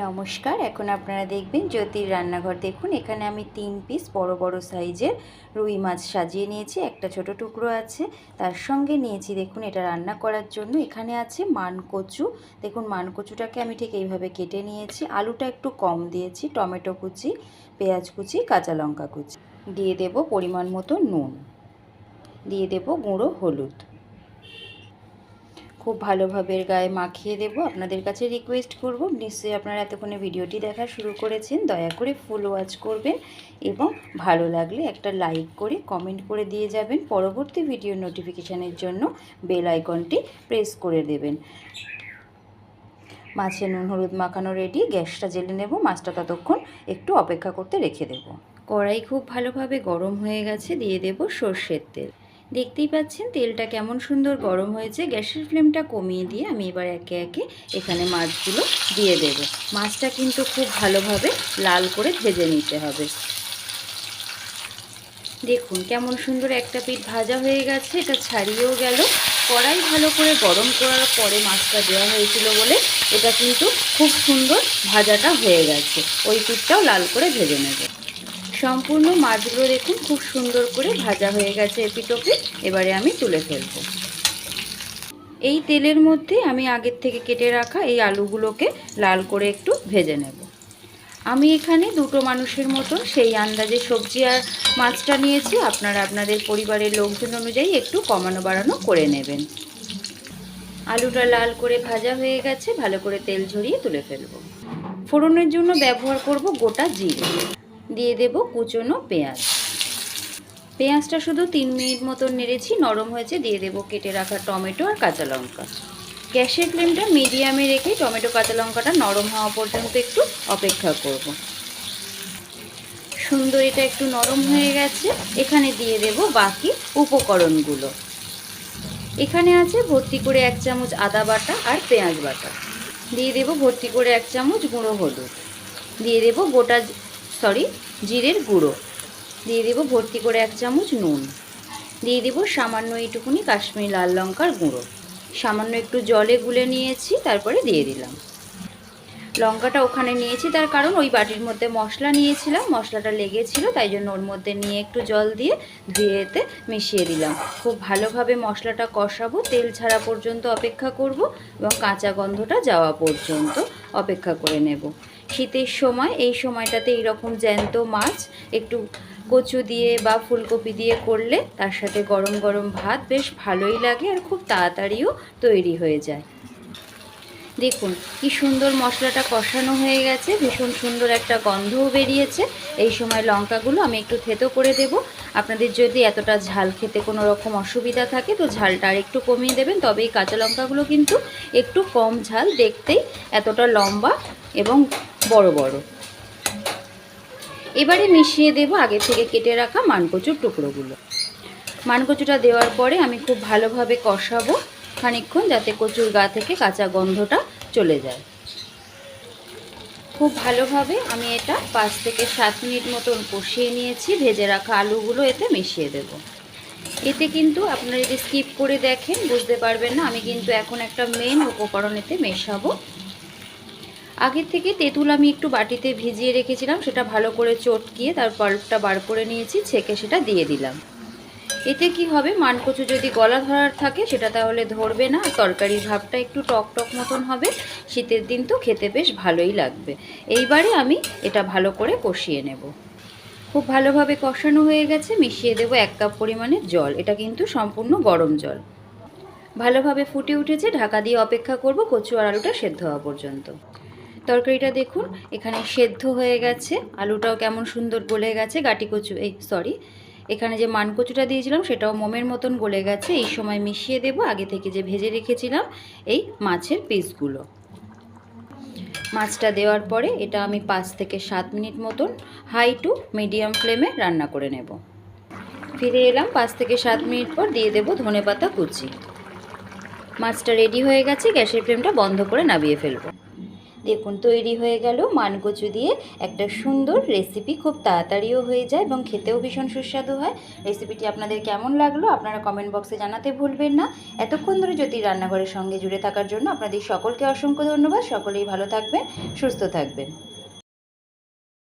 নমস্কার, এখন আপনারা দেখবেন জ্যোতির রান্নাঘর। দেখুন, এখানে আমি তিন পিস বড় বড় সাইজের রুই মাছ সাজিয়ে নিয়েছি। একটা ছোট টুকরো আছে, তার সঙ্গে নিয়েছি দেখুন, এটা রান্না করার জন্য। এখানে আছে মানকচু। দেখুন, মানকচুটাকে আমি ঠিক এইভাবে কেটে নিয়েছি। আলুটা একটু কম দিয়েছি, টমেটো কুচি, পেঁয়াজ কুচি, কাঁচা লঙ্কা কুচি। দিয়ে দেব পরিমাণ মতো নুন। দিয়ে দেব গুঁড়ো হলুদ। খুব ভালোভাবে গায়ে মাখিয়ে দেব। আপনাদের কাছে রিকোয়েস্ট করব, নিশ্চয়ই আপনারা এতক্ষণে ভিডিওটি দেখা শুরু করেছেন, দয়া করে ফুল ওয়াচ করবেন এবং ভালো লাগলে একটা লাইক করে কমেন্ট করে দিয়ে যাবেন। পরবর্তী ভিডিও নোটিফিকেশানের জন্য বেল আইকনটি প্রেস করে দেবেন। মাছে নুন, হলুদ মাখানো রেডি গ্যাসটা জেলে নেব, মাছটা ততক্ষণ একটু অপেক্ষা করতে রেখে দেব। কড়াই খুব ভালোভাবে গরম হয়ে গেছে, দিয়ে দেব সর্ষের তেল। দেখতেই পাচ্ছেন তেলটা কেমন সুন্দর গরম হয়েছে। গ্যাসের ফ্লেমটা কমিয়ে দিয়ে আমি এবার একে একে এখানে মাছগুলো দিয়ে দেব। মাছটা কিন্তু খুব ভালোভাবে লাল করে ভেজে নিতে হবে। দেখুন কেমন সুন্দর একটা পিঠ ভাজা হয়ে গেছে। এটা ছাড়িয়েও গেল। কড়াই ভালো করে গরম করার পরে মাছটা দেওয়া হয়েছিল বলে এটা কিন্তু খুব সুন্দর ভাজাটা হয়ে গেছে। ওই পিঠটাও লাল করে ভেজে নেবে। সম্পূর্ণ মাছগুলো দেখুন, খুব সুন্দর করে ভাজা হয়ে গেছে এপিটোপে এবারে আমি তুলে ফেলব। এই তেলের মধ্যে আমি আগের থেকে কেটে রাখা এই আলুগুলোকে লাল করে একটু ভেজে নেব। আমি এখানে দুটো মানুষের মতো সেই আন্দাজে সবজি আর মাছটা নিয়েছি। আপনারা আপনাদের পরিবারের লোকজন অনুযায়ী একটু কমানো বাড়ানো করে নেবেন। আলুটা লাল করে ভাজা হয়ে গেছে, ভালো করে তেল ঝরিয়ে তুলে ফেলব। ফোড়নের জন্য ব্যবহার করব গোটা জিরে। দিয়ে দেব কুচনো পেঁয়াজ। পেঁয়াজটা শুধু তিন মিনিট মতো নেড়েছি, নরম হয়েছে, দিয়ে দেব কেটে রাখা টমেটো আর কাঁচা লঙ্কা। গ্যাসের ফ্লেমটা মিডিয়ামে রেখে টমেটো, কাঁচা লঙ্কাটা নরম হওয়া পর্যন্ত একটু অপেক্ষা করব। সুন্দর এটা একটু নরম হয়ে গেছে, এখানে দিয়ে দেব বাকি উপকরণগুলো। এখানে আছে ভর্তি করে এক চামচ আদা বাটা আর পেঁয়াজ বাটা। দিয়ে দেব ভর্তি করে এক চামচ গুঁড়ো হলুদ। দিয়ে দেব গোটা সরি, জিরের গুঁড়ো। দিয়ে দেবো ভর্তি করে এক চামচ নুন। দিয়ে দেব সামান্য এইটুকুনি কাশ্মীরি লাল লঙ্কার গুঁড়ো। সামান্য একটু জলে গুলে নিয়েছি, তারপরে দিয়ে দিলাম। লঙ্কাটা ওখানে নিয়েছি, তার কারণ ওই বাটির মধ্যে মশলা নিয়েছিলাম, মশলাটা লেগেছিল, তাই জন্য ওর মধ্যে নিয়ে একটু জল দিয়ে ধুয়েতে মিশিয়ে দিলাম। খুব ভালোভাবে মশলাটা কষাবো, তেল ছাড়া পর্যন্ত অপেক্ষা করব এবং কাঁচা গন্ধটা যাওয়া পর্যন্ত অপেক্ষা করে নেব। শীতের সময়, এই সময়টাতে এইরকম জ্যান্ত মাছ একটু কচু দিয়ে বা ফুলকপি দিয়ে করলে তার সাথে গরম গরম ভাত বেশ ভালোই লাগে আর খুব তাড়াতাড়িও তৈরি হয়ে যায়। দেখুন, কি সুন্দর মশলাটা কষানো হয়ে গেছে, ভীষণ সুন্দর একটা গন্ধও বেরিয়েছে। এই সময় লঙ্কাগুলো আমি একটু থেতো করে দেব। আপনাদের যদি এতটা ঝাল খেতে কোনো রকম অসুবিধা থাকে, তো ঝালটা আর একটু কমিয়ে দেবেন। তবে এই কাঁচা লঙ্কাগুলো কিন্তু একটু কম ঝাল দেখতেই এতটা লম্বা এবং বড় বড়। এবারে মিশিয়ে দেব আগে থেকে কেটে রাখা মানকচুর টুকরোগুলো। মানকচুটা দেওয়ার পরে আমি খুব ভালোভাবে কষাবো খানিক্ষণ যাতে কচুর গা থেকে কাঁচা গন্ধটা চলে যায়। খুব ভালোভাবে আমি এটা পাঁচ থেকে সাত মিনিট মতন কষিয়ে নিয়েছি, ভেজে রাখা আলুগুলো এতে মিশিয়ে দেব। এতে কিন্তু আপনারা যদি স্কিপ করে দেখেন, বুঝতে পারবেন না, আমি কিন্তু এখন একটা মেন উপকরণ এতে মেশাবো। আগের থেকে তেঁতুল আমি একটু বাটিতে ভিজিয়ে রেখেছিলাম, সেটা ভালো করে চটকিয়ে তার পাল্পটা বার করে নিয়েছি, ছেঁকে সেটা দিয়ে দিলাম। এতে কি হবে, মানকচু যদি গলা ধরার থাকে, সেটা তাহলে ধরবে না তরকারির ভাবটা একটু টক টক মতন হবে, শীতের দিন তো খেতে বেশ ভালোই লাগবে। এইবারে আমি এটা ভালো করে কষিয়ে নেব। খুব ভালোভাবে কষানো হয়ে গেছে, মিশিয়ে দেব এক কাপ পরিমাণে জল, এটা কিন্তু সম্পূর্ণ গরম জল। ভালোভাবে ফুটে উঠেছে, ঢাকা দিয়ে অপেক্ষা করব কচু আর আলুটা সেদ্ধ হওয়া পর্যন্ত। তরকারিটা দেখুন, এখানে সেদ্ধ হয়ে গেছে, আলুটাও কেমন সুন্দর গলে গেছে, গাটি কচু, এই সরি এখানে যে মানকচুটা দিয়েছিলাম সেটাও মোমের মতন গলে গেছে, এই সময় মিশিয়ে দেব, আগে থেকে যে ভেজে রেখেছিলাম, এই মাছের পিসগুলো মাছটা দেওয়ার পরে এটা আমি পাঁচ থেকে সাত মিনিট মতন হাই টু মিডিয়াম ফ্লেমে রান্না করে নেব। ফিরে এলাম, পাঁচ থেকে সাত মিনিট পর দিয়ে দেব ধনে পাতা কুচি। মাছটা রেডি হয়ে গেছে, গ্যাসের ফ্লেমটা বন্ধ করে নামিয়ে ফেলব। দেখুন, তৈরি হয়ে গেল মানকচু দিয়ে একটা সুন্দর রেসিপি খুব তাড়াতাড়িও হয়ে যায় এবং খেতেও ভীষণ সুস্বাদু হয়। রেসিপিটি আপনাদের কেমন লাগল আপনারা কমেন্ট বক্সে জানাতে ভুলবেন না। এতক্ষণ ধরে যদি রান্নাঘরের সঙ্গে জুড়ে থাকার জন্য আপনাদের সকলকে অসংখ্য ধন্যবাদ। সকলেই ভালো থাকবেন, সুস্থ থাকবেন।